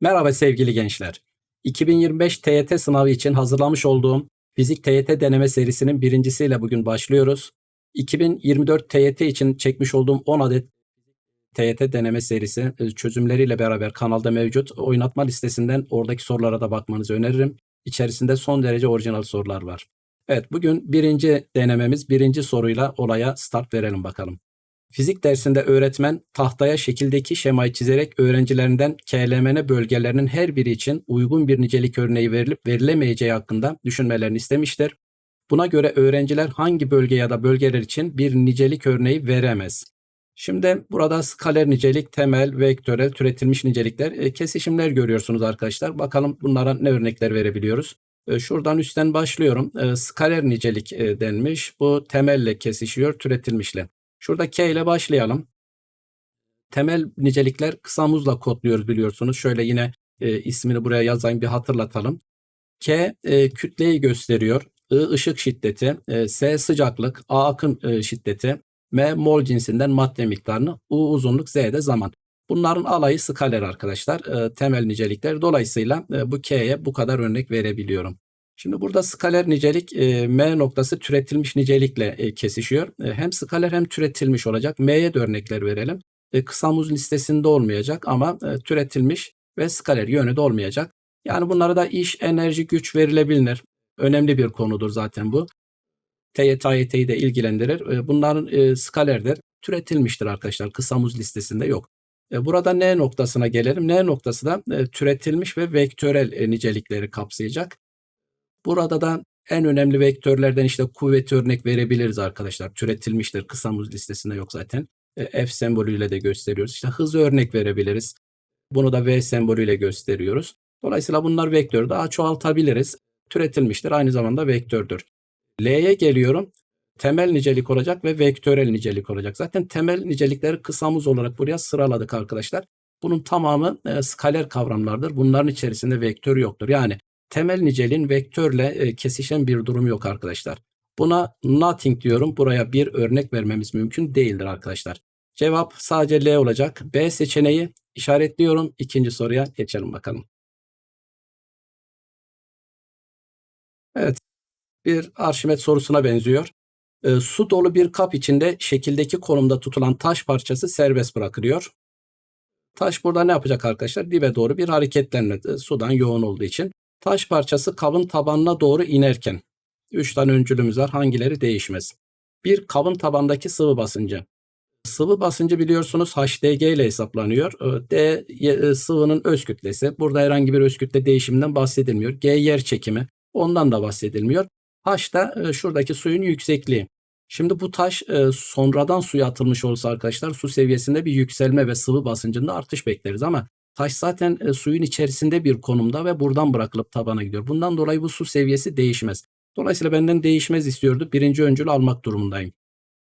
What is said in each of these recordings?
Merhaba sevgili gençler. 2025 TYT sınavı için hazırlamış olduğum fizik TYT deneme serisinin birincisiyle bugün başlıyoruz. 2024 TYT için çekmiş olduğum 10 adet TYT deneme serisi e, çözümleriyle beraber kanalda mevcut. Oynatma listesinden oradaki sorulara da bakmanızı öneririm. İçerisinde son derece orijinal sorular var. Evet bugün birinci denememiz birinci soruyla olaya start verelim bakalım. Fizik dersinde öğretmen tahtaya şekildeki şemayı çizerek öğrencilerinden KLMN bölgelerinin her biri için uygun bir nicelik örneği verilip verilemeyeceği hakkında düşünmelerini istemiştir. Buna göre öğrenciler hangi bölge ya da bölgeler için bir nicelik örneği veremez? Şimdi burada skaler nicelik, temel, vektörel, türetilmiş nicelikler, e, kesişimler görüyorsunuz arkadaşlar. Bakalım bunlara ne örnekler verebiliyoruz? E, şuradan üstten başlıyorum. E, skaler nicelik denmiş. Bu temelle kesişiyor, türetilmişle. Şurada K ile başlayalım. Temel nicelikler kısa muzla kodluyoruz biliyorsunuz. Şöyle yine e, ismini buraya yazayım bir hatırlatalım. K e, kütleyi gösteriyor. I ışık şiddeti, e, S sıcaklık, A akım e, şiddeti, M mol cinsinden madde miktarını, U uzunluk, Z de zaman. Bunların alayı skaler arkadaşlar. E, temel nicelikler. Dolayısıyla e, bu K'ye bu kadar örnek verebiliyorum. Şimdi burada skaler nicelik e, M noktası türetilmiş nicelikle e, kesişiyor. E, hem skaler hem türetilmiş olacak. M'ye de örnekler verelim. Kısa muz listesinde olmayacak ama türetilmiş ve skaler yönü de olmayacak. Yani bunlara da iş, enerji, güç verilebilir. Önemli bir konudur zaten bu. TYT, AYT'yi de ilgilendirir. E, bunların skalerdir. Türetilmiştir arkadaşlar. Kısa muz listesinde yok. Burada N noktasına gelelim. N noktası da türetilmiş ve vektörel nicelikleri kapsayacak. Burada da en önemli vektörlerden işte kuvveti örnek verebiliriz arkadaşlar. Türetilmiştir. Kısa muz listesinde yok zaten. E, F sembolüyle de gösteriyoruz. İşte hızı örnek verebiliriz. Bunu da V sembolüyle gösteriyoruz. Dolayısıyla bunlar vektör. Daha çoğaltabiliriz. Türetilmiştir. Aynı zamanda vektördür. L'ye geliyorum. Temel nicelik olacak ve vektörel nicelik olacak. Zaten temel nicelikleri kısa muz olarak buraya sıraladık arkadaşlar. Bunun tamamı e, skaler kavramlardır. Bunların içerisinde vektör yoktur. Yani temel niceliğin vektörle e, kesişen bir durum yok arkadaşlar. Buna nothing diyorum. Buraya bir örnek vermemiz mümkün değildir arkadaşlar. Cevap sadece L olacak. B seçeneği işaretliyorum. İkinci soruya geçelim bakalım. Evet. Bir Arşimet sorusuna benziyor. E, su dolu bir kap içinde şekildeki konumda tutulan taş parçası serbest bırakılıyor. Taş burada ne yapacak arkadaşlar? Dibe doğru bir hareketlenme. E, sudan yoğun olduğu için. Taş parçası kabın tabanına doğru inerken 3 tane öncülümüz var. Hangileri değişmez? Bir kabın tabandaki sıvı basıncı. Sıvı basıncı biliyorsunuz HDG ile hesaplanıyor. D e, sıvının öz kütlesi. Burada herhangi bir öz kütle değişiminden bahsedilmiyor. G yer çekimi. Ondan da bahsedilmiyor. H da e, şuradaki suyun yüksekliği. Şimdi bu taş e, sonradan suya atılmış olsa arkadaşlar su seviyesinde bir yükselme ve sıvı basıncında artış bekleriz ama Taş zaten e, suyun içerisinde bir konumda ve buradan bırakılıp tabana gidiyor. Bundan dolayı bu su seviyesi değişmez. Dolayısıyla benden değişmez istiyordu. Birinci öncülü almak durumundayım.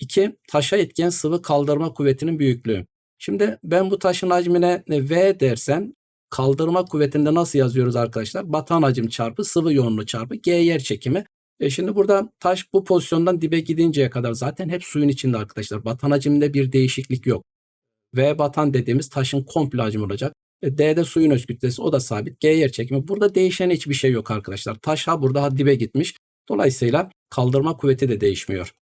2. Taşa etken sıvı kaldırma kuvvetinin büyüklüğü. Şimdi ben bu taşın hacmine e, V dersem kaldırma kuvvetinde nasıl yazıyoruz arkadaşlar? Batan hacim çarpı sıvı yoğunluğu çarpı G yer çekimi. E şimdi burada taş bu pozisyondan dibe gidinceye kadar zaten hep suyun içinde arkadaşlar. Batan haciminde bir değişiklik yok. V batan dediğimiz taşın komple hacmi olacak. E, D'de suyun öz kütlesi o da sabit. G yer çekimi. Burada değişen hiçbir şey yok arkadaşlar. Taş ha burada ha dibe gitmiş. Dolayısıyla kaldırma kuvveti de değişmiyor.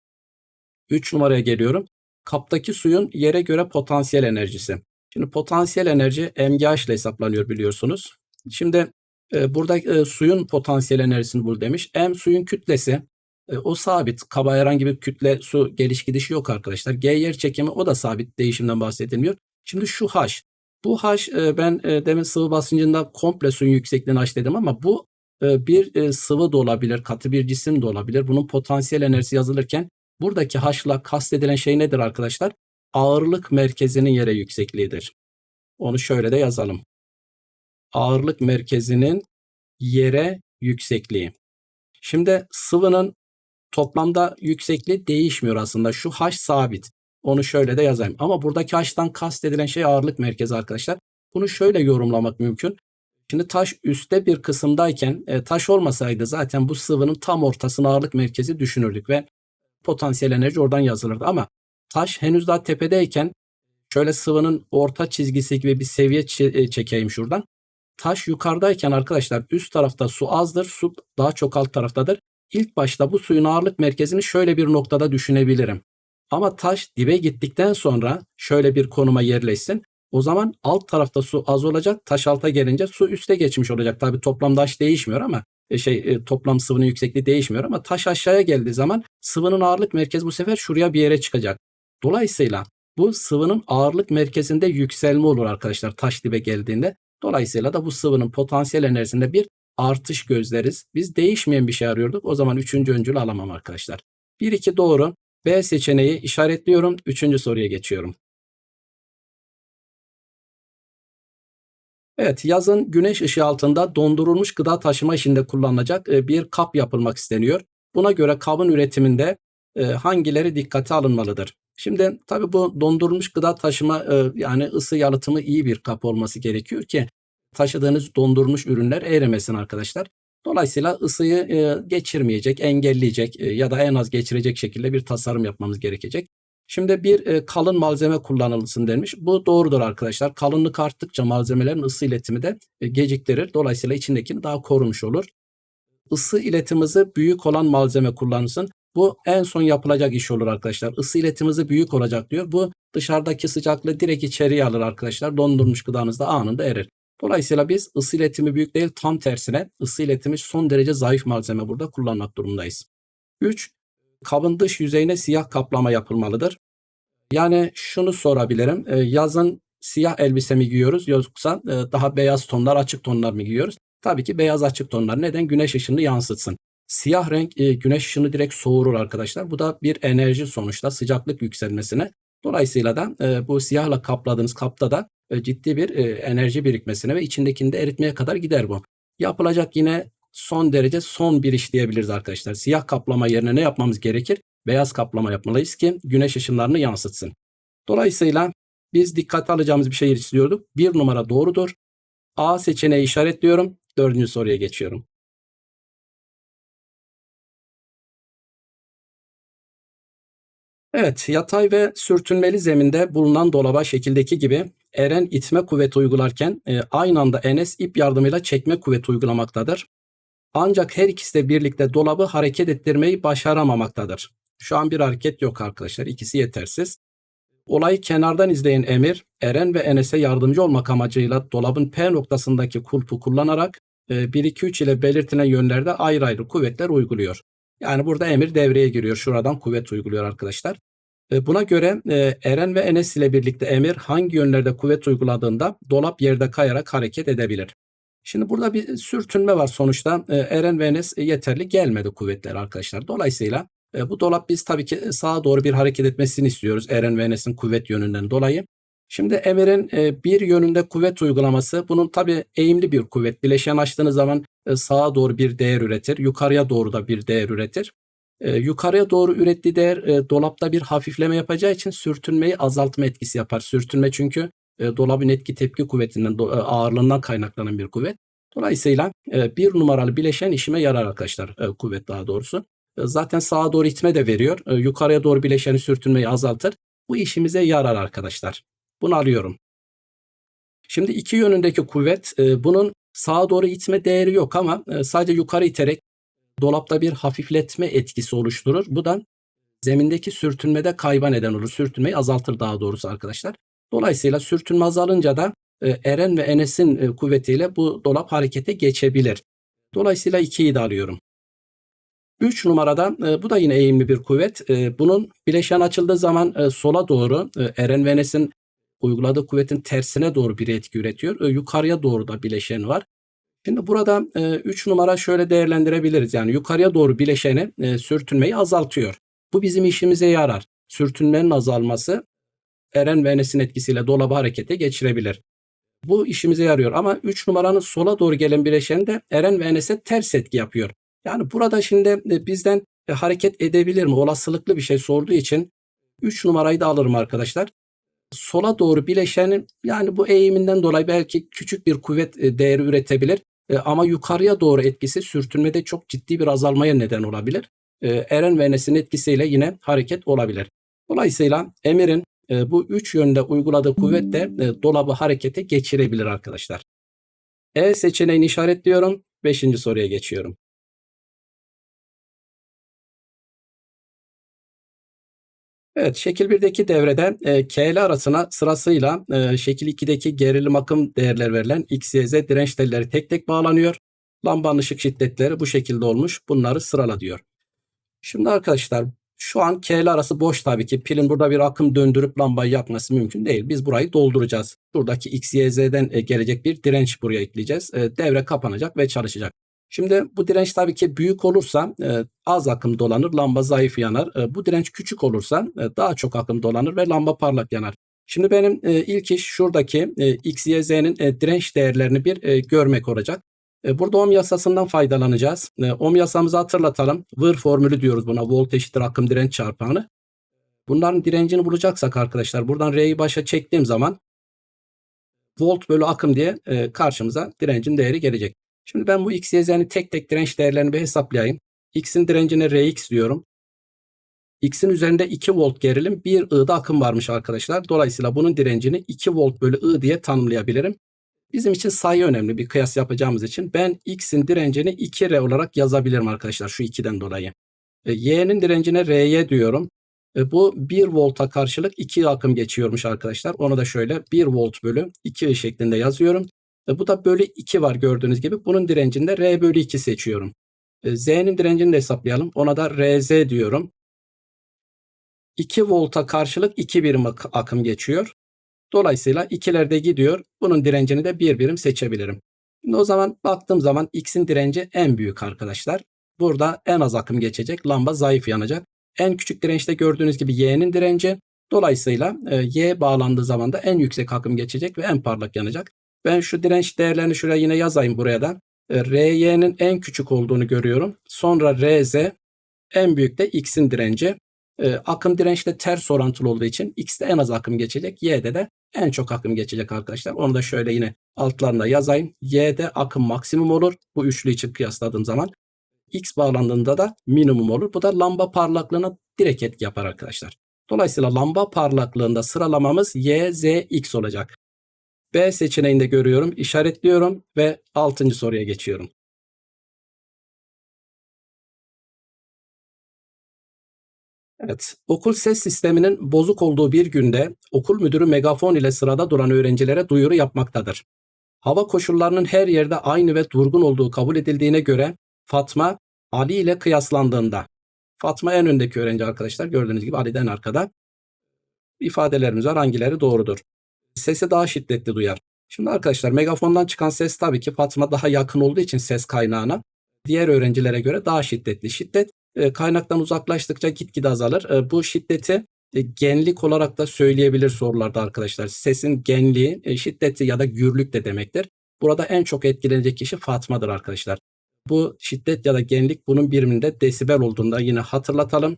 3 numaraya geliyorum. Kaptaki suyun yere göre potansiyel enerjisi. Şimdi potansiyel enerji MGH ile hesaplanıyor biliyorsunuz. Şimdi e, burada e, suyun potansiyel enerjisini bul demiş. M suyun kütlesi. E, o sabit. Kaba herhangi bir kütle su geliş gidişi yok arkadaşlar. G yer çekimi o da sabit. Değişimden bahsedilmiyor. Şimdi şu H. Bu H e, ben e, demin sıvı basıncında komple suyun yüksekliğini H dedim ama bu e, bir sıvı da olabilir, katı bir cisim de olabilir. Bunun potansiyel enerjisi yazılırken buradaki H'la kastedilen şey nedir arkadaşlar? Ağırlık merkezinin yere yüksekliğidir. Onu şöyle de yazalım. Ağırlık merkezinin yere yüksekliği. Şimdi sıvının toplamda yüksekliği değişmiyor aslında. Şu H sabit. Onu şöyle de yazayım. Ama buradaki H'tan kastedilen şey ağırlık merkezi arkadaşlar. Bunu şöyle yorumlamak mümkün. Şimdi taş üstte bir kısımdayken e, taş olmasaydı zaten bu sıvının tam ortasına ağırlık merkezi düşünürdük ve potansiyel enerji oradan yazılırdı. Ama taş henüz daha tepedeyken şöyle sıvının orta çizgisi gibi bir seviye e, çekeyim şuradan. taş yukarıdayken arkadaşlar üst tarafta su azdır, su daha çok alt taraftadır. İlk başta bu suyun ağırlık merkezini şöyle bir noktada düşünebilirim. Ama taş dibe gittikten sonra şöyle bir konuma yerleşsin. O zaman alt tarafta su az olacak. Taş alta gelince su üste geçmiş olacak. Tabi toplam taş değişmiyor ama e, şey e, toplam sıvının yüksekliği değişmiyor ama taş aşağıya geldiği zaman sıvının ağırlık merkezi bu sefer şuraya bir yere çıkacak. Dolayısıyla bu sıvının ağırlık merkezinde yükselme olur arkadaşlar taş dibe geldiğinde. Dolayısıyla da bu sıvının potansiyel enerjisinde bir artış gözleriz. Biz değişmeyen bir şey arıyorduk. O zaman üçüncü öncülü alamam arkadaşlar. 1-2 doğru. B seçeneği işaretliyorum. Üçüncü soruya geçiyorum. Evet, yazın güneş ışığı altında dondurulmuş gıda taşıma işinde kullanılacak e, bir kap yapılmak isteniyor. Buna göre kabın üretiminde e, hangileri dikkate alınmalıdır? Şimdi tabii bu dondurulmuş gıda taşıma e, yani ısı yalıtımı iyi bir kap olması gerekiyor ki taşıdığınız dondurulmuş ürünler erimesin arkadaşlar. Dolayısıyla ısıyı geçirmeyecek, engelleyecek ya da en az geçirecek şekilde bir tasarım yapmamız gerekecek. Şimdi bir e, kalın malzeme kullanılsın denmiş. Bu doğrudur arkadaşlar. Kalınlık arttıkça malzemelerin ısı iletimi de e, geciktirir. Dolayısıyla içindekini daha korumuş olur. Isı iletimizi büyük olan malzeme kullanılsın. Bu en son yapılacak iş olur arkadaşlar. Isı iletimizi büyük olacak diyor. Bu dışarıdaki sıcaklığı direkt içeriye alır arkadaşlar. Dondurmuş gıdanız da anında erir. Dolayısıyla biz ısı iletimi büyük değil tam tersine ısı iletimi son derece zayıf malzeme burada kullanmak durumundayız. 3. Kabın dış yüzeyine siyah kaplama yapılmalıdır. Yani şunu sorabilirim. E, yazın siyah elbise mi giyiyoruz yoksa e, daha beyaz tonlar, açık tonlar mı giyiyoruz? Tabii ki beyaz açık tonlar. Neden? Güneş ışını yansıtsın. Siyah renk e, güneş ışını direkt soğurur arkadaşlar. Bu da bir enerji sonuçta sıcaklık yükselmesine. Dolayısıyla da bu siyahla kapladığınız kapta da ciddi bir enerji birikmesine ve içindekini de eritmeye kadar gider bu. Yapılacak yine son derece son bir iş diyebiliriz arkadaşlar. Siyah kaplama yerine ne yapmamız gerekir? Beyaz kaplama yapmalıyız ki güneş ışınlarını yansıtsın. Dolayısıyla biz dikkate alacağımız bir şey istiyorduk. Bir numara doğrudur. A seçeneği işaretliyorum. Dördüncü soruya geçiyorum. Evet, yatay ve sürtünmeli zeminde bulunan dolaba şekildeki gibi Eren itme kuvveti uygularken e, aynı anda Enes ip yardımıyla çekme kuvveti uygulamaktadır. Ancak her ikisi de birlikte dolabı hareket ettirmeyi başaramamaktadır. Şu an bir hareket yok arkadaşlar. İkisi yetersiz. Olayı kenardan izleyen Emir, Eren ve Enes'e yardımcı olmak amacıyla dolabın P noktasındaki kulpu kullanarak 1-2-3 e, ile belirtilen yönlerde ayrı ayrı kuvvetler uyguluyor. Yani burada Emir devreye giriyor. Şuradan kuvvet uyguluyor arkadaşlar. E, buna göre e, Eren ve Enes ile birlikte Emir hangi yönlerde kuvvet uyguladığında dolap yerde kayarak hareket edebilir. Şimdi burada bir sürtünme var sonuçta. Eren ve Enes yeterli gelmedi kuvvetler arkadaşlar. Dolayısıyla e, bu dolap biz tabii ki sağa doğru bir hareket etmesini istiyoruz Eren ve Enes'in kuvvet yönünden dolayı. Şimdi Emir'in e, bir yönünde kuvvet uygulaması bunun tabii eğimli bir kuvvet. Bileşen açtığınız zaman e, sağa doğru bir değer üretir. Yukarıya doğru da bir değer üretir. Yukarıya doğru ürettiği değer dolapta bir hafifleme yapacağı için sürtünmeyi azaltma etkisi yapar. Sürtünme çünkü dolabın etki tepki kuvvetinden ağırlığından kaynaklanan bir kuvvet. Dolayısıyla bir numaralı bileşen işime yarar arkadaşlar kuvvet daha doğrusu. Zaten sağa doğru itme de veriyor. Yukarıya doğru bileşeni sürtünmeyi azaltır. Bu işimize yarar arkadaşlar. Bunu alıyorum. Şimdi iki yönündeki kuvvet e, bunun sağa doğru itme değeri yok ama e, sadece yukarı iterek dolapta bir hafifletme etkisi oluşturur. Bu da zemindeki sürtünmede kayba neden olur. Sürtünmeyi azaltır daha doğrusu arkadaşlar. Dolayısıyla sürtünme azalınca da e, Eren ve Enes'in kuvvetiyle bu dolap harekete geçebilir. Dolayısıyla 2'yi de alıyorum. 3 numarada e, bu da yine eğimli bir kuvvet. E, bunun bileşen açıldığı zaman e, sola doğru e, Eren Venes'in uyguladığı kuvvetin tersine doğru bir etki üretiyor. Yukarıya doğru da bileşen var. Şimdi burada 3 e, numara şöyle değerlendirebiliriz. Yani yukarıya doğru bileşeni e, sürtünmeyi azaltıyor. Bu bizim işimize yarar. Sürtünmenin azalması Eren ve Enes'in etkisiyle dolabı harekete geçirebilir. Bu işimize yarıyor ama 3 numaranın sola doğru gelen bileşen de Eren ve Enes'e ters etki yapıyor. Yani burada şimdi e, bizden hareket edebilir mi? Olasılıklı bir şey sorduğu için 3 numarayı da alırım arkadaşlar. Sola doğru bileşenin yani bu eğiminden dolayı belki küçük bir kuvvet e, değeri üretebilir. Ama yukarıya doğru etkisi sürtünmede çok ciddi bir azalmaya neden olabilir. Eren ve Enes'in etkisiyle yine hareket olabilir. Dolayısıyla Emir'in bu üç yönde uyguladığı kuvvet de dolabı harekete geçirebilir arkadaşlar. E seçeneğini işaretliyorum. Beşinci soruya geçiyorum. Evet, şekil 1'deki devrede e, K ile arasına sırasıyla e, şekil 2'deki gerilim akım değerler verilen X, Y, Z direnç telleri tek tek bağlanıyor. Lambanın ışık şiddetleri bu şekilde olmuş. Bunları sırala diyor. Şimdi arkadaşlar şu an K ile arası boş tabii ki. Pilin burada bir akım döndürüp lambayı yakması mümkün değil. Biz burayı dolduracağız. Buradaki X, Y, Z'den e, gelecek bir direnç buraya ekleyeceğiz. E, devre kapanacak ve çalışacak. Şimdi bu direnç tabii ki büyük olursa e, az akım dolanır, lamba zayıf yanar. E, bu direnç küçük olursa e, daha çok akım dolanır ve lamba parlak yanar. Şimdi benim e, ilk iş şuradaki e, X, Y, Z'nin e, direnç değerlerini bir e, görmek olacak. E, burada ohm yasasından faydalanacağız. E, ohm yasamızı hatırlatalım. Vır formülü diyoruz buna. Volt eşittir akım direnç çarpanı. Bunların direncini bulacaksak arkadaşlar buradan R'yi başa çektiğim zaman volt bölü akım diye e, karşımıza direncin değeri gelecek. Şimdi ben bu x, y, z'nin tek tek direnç değerlerini bir hesaplayayım. x'in direncine rx diyorum. x'in üzerinde 2 volt gerilim, 1 i'da akım varmış arkadaşlar. Dolayısıyla bunun direncini 2 volt bölü i diye tanımlayabilirim. Bizim için sayı önemli bir kıyas yapacağımız için ben x'in direncini 2r olarak yazabilirim arkadaşlar şu 2'den dolayı. E, y'nin direncine ry diyorum. E, bu 1 volta karşılık 2 akım geçiyormuş arkadaşlar. Onu da şöyle 1 volt bölü 2 şeklinde yazıyorum. E, bu da bölü 2 var gördüğünüz gibi. Bunun direncinde R bölü 2 seçiyorum. E, Z'nin direncini de hesaplayalım. Ona da RZ diyorum. 2 volta karşılık 2 birim akım geçiyor. Dolayısıyla ikilerde gidiyor. Bunun direncini de bir birim seçebilirim. Şimdi o zaman baktığım zaman X'in direnci en büyük arkadaşlar. Burada en az akım geçecek. Lamba zayıf yanacak. En küçük dirençte gördüğünüz gibi Y'nin direnci. Dolayısıyla e, Y bağlandığı zaman da en yüksek akım geçecek ve en parlak yanacak. Ben şu direnç değerlerini şuraya yine yazayım buraya da. E, RY'nin en küçük olduğunu görüyorum. Sonra RZ en büyük de X'in direnci. E, akım dirençle ters orantılı olduğu için X'te en az akım geçecek. Y'de de en çok akım geçecek arkadaşlar. Onu da şöyle yine altlarında yazayım. Y'de akım maksimum olur. Bu üçlü için kıyasladığım zaman. X bağlandığında da minimum olur. Bu da lamba parlaklığına direkt etki yapar arkadaşlar. Dolayısıyla lamba parlaklığında sıralamamız Y, Z, X olacak. B seçeneğinde görüyorum, işaretliyorum ve 6. soruya geçiyorum. Evet, okul ses sisteminin bozuk olduğu bir günde okul müdürü megafon ile sırada duran öğrencilere duyuru yapmaktadır. Hava koşullarının her yerde aynı ve durgun olduğu kabul edildiğine göre Fatma Ali ile kıyaslandığında Fatma en öndeki öğrenci arkadaşlar gördüğünüz gibi Ali'den arkada ifadelerimiz var hangileri doğrudur sesi daha şiddetli duyar. Şimdi arkadaşlar megafondan çıkan ses tabii ki Fatma daha yakın olduğu için ses kaynağına diğer öğrencilere göre daha şiddetli. Şiddet e, kaynaktan uzaklaştıkça gitgide azalır. E, bu şiddeti e, genlik olarak da söyleyebilir sorularda arkadaşlar. Sesin genliği, şiddeti ya da gürlük de demektir. Burada en çok etkilenecek kişi Fatma'dır arkadaşlar. Bu şiddet ya da genlik bunun biriminde desibel olduğunda yine hatırlatalım.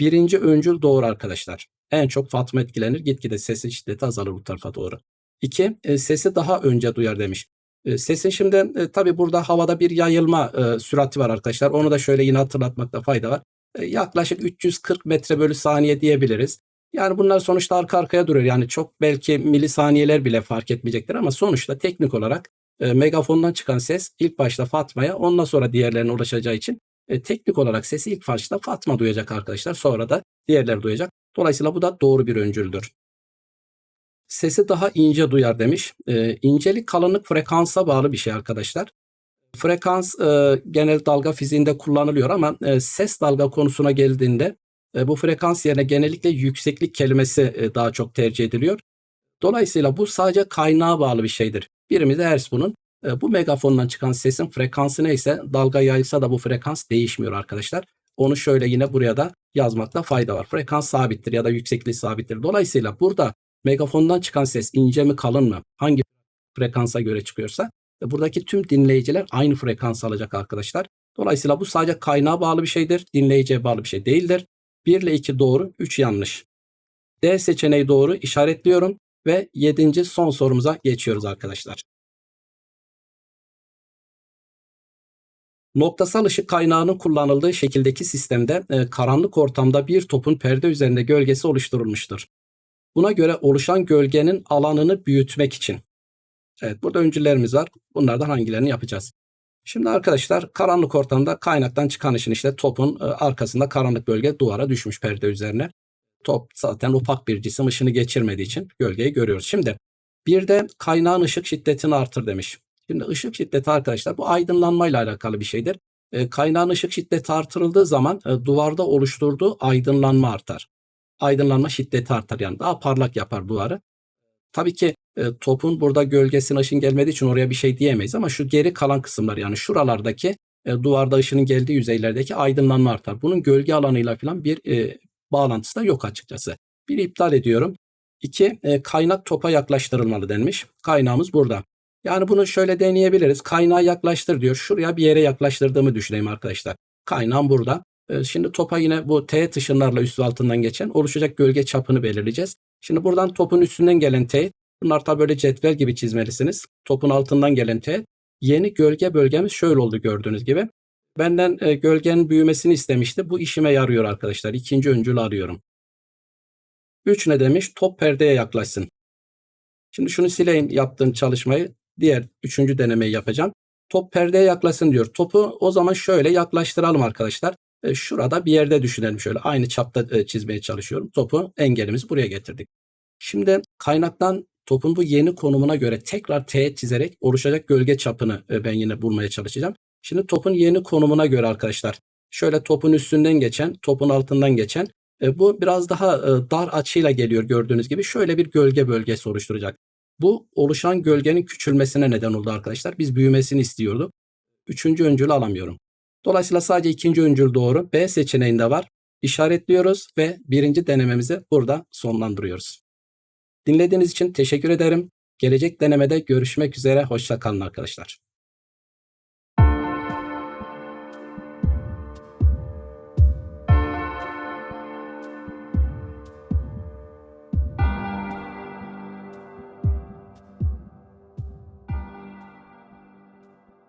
Birinci öncül doğru arkadaşlar. En çok Fatma etkilenir. Gitgide sesin şiddeti azalır bu tarafa doğru. İki, e, sesi daha önce duyar demiş. E, sesin şimdi e, tabi burada havada bir yayılma e, sürati var arkadaşlar. Onu da şöyle yine hatırlatmakta fayda var. E, yaklaşık 340 metre bölü saniye diyebiliriz. Yani bunlar sonuçta arka arkaya duruyor. Yani çok belki milisaniyeler bile fark etmeyecektir ama sonuçta teknik olarak e, megafondan çıkan ses ilk başta Fatma'ya ondan sonra diğerlerine ulaşacağı için e, teknik olarak sesi ilk başta Fatma duyacak arkadaşlar. Sonra da diğerleri duyacak. Dolayısıyla bu da doğru bir öncüldür. Sesi daha ince duyar demiş. E, incelik kalınlık frekansa bağlı bir şey arkadaşlar. Frekans e, genel dalga fiziğinde kullanılıyor ama e, ses dalga konusuna geldiğinde e, bu frekans yerine genellikle yükseklik kelimesi e, daha çok tercih ediliyor. Dolayısıyla bu sadece kaynağa bağlı bir şeydir. Birimiz hertz bunun. E, bu megafondan çıkan sesin frekansı neyse dalga yayılsa da bu frekans değişmiyor arkadaşlar. Onu şöyle yine buraya da yazmakta fayda var. Frekans sabittir ya da yüksekliği sabittir. Dolayısıyla burada megafondan çıkan ses ince mi kalın mı hangi frekansa göre çıkıyorsa e, buradaki tüm dinleyiciler aynı frekans alacak arkadaşlar. Dolayısıyla bu sadece kaynağa bağlı bir şeydir. Dinleyiciye bağlı bir şey değildir. 1 ile 2 doğru, 3 yanlış. D seçeneği doğru işaretliyorum ve 7. son sorumuza geçiyoruz arkadaşlar. Noktasal ışık kaynağının kullanıldığı şekildeki sistemde e, karanlık ortamda bir topun perde üzerinde gölgesi oluşturulmuştur. Buna göre oluşan gölgenin alanını büyütmek için Evet burada öncüllerimiz var. Bunlardan hangilerini yapacağız? Şimdi arkadaşlar karanlık ortamda kaynaktan çıkan ışın işte topun e, arkasında karanlık bölge duvara düşmüş perde üzerine. Top zaten opak bir cisim ışını geçirmediği için gölgeyi görüyoruz. Şimdi bir de kaynağın ışık şiddetini artır demiş. Şimdi ışık şiddeti arkadaşlar bu aydınlanmayla alakalı bir şeydir. E, kaynağın ışık şiddeti artırıldığı zaman e, duvarda oluşturduğu aydınlanma artar. Aydınlanma şiddeti artar yani daha parlak yapar duvarı. Tabii ki e, topun burada gölgesine ışın gelmediği için oraya bir şey diyemeyiz ama şu geri kalan kısımlar yani şuralardaki e, duvarda ışının geldiği yüzeylerdeki aydınlanma artar. Bunun gölge alanıyla falan bir e, bağlantısı da yok açıkçası. Bir iptal ediyorum. İki e, kaynak topa yaklaştırılmalı denmiş. Kaynağımız burada. Yani bunu şöyle deneyebiliriz. Kaynağı yaklaştır diyor. Şuraya bir yere yaklaştırdığımı düşüneyim arkadaşlar. Kaynağım burada. E, şimdi topa yine bu teğet ışınlarla üstü altından geçen oluşacak gölge çapını belirleyeceğiz. Şimdi buradan topun üstünden gelen teğet. Bunlar tabi böyle cetvel gibi çizmelisiniz. Topun altından gelen teğet. Yeni gölge bölgemiz şöyle oldu gördüğünüz gibi. Benden e, gölgenin büyümesini istemişti. Bu işime yarıyor arkadaşlar. İkinci öncül arıyorum. 3 ne demiş? Top perdeye yaklaşsın. Şimdi şunu sileyim yaptığım çalışmayı. Diğer üçüncü denemeyi yapacağım. Top perdeye yaklaşsın diyor. Topu o zaman şöyle yaklaştıralım arkadaşlar. E, şurada bir yerde düşünelim şöyle. Aynı çapta e, çizmeye çalışıyorum. Topu engelimizi buraya getirdik. Şimdi kaynaktan topun bu yeni konumuna göre tekrar teğet çizerek oluşacak gölge çapını e, ben yine bulmaya çalışacağım. Şimdi topun yeni konumuna göre arkadaşlar şöyle topun üstünden geçen, topun altından geçen e, bu biraz daha e, dar açıyla geliyor gördüğünüz gibi. Şöyle bir gölge bölgesi oluşturacak. Bu oluşan gölgenin küçülmesine neden oldu arkadaşlar. Biz büyümesini istiyorduk. Üçüncü öncülü alamıyorum. Dolayısıyla sadece ikinci öncül doğru. B seçeneğinde var. İşaretliyoruz ve birinci denememizi burada sonlandırıyoruz. Dinlediğiniz için teşekkür ederim. Gelecek denemede görüşmek üzere. Hoşça kalın arkadaşlar.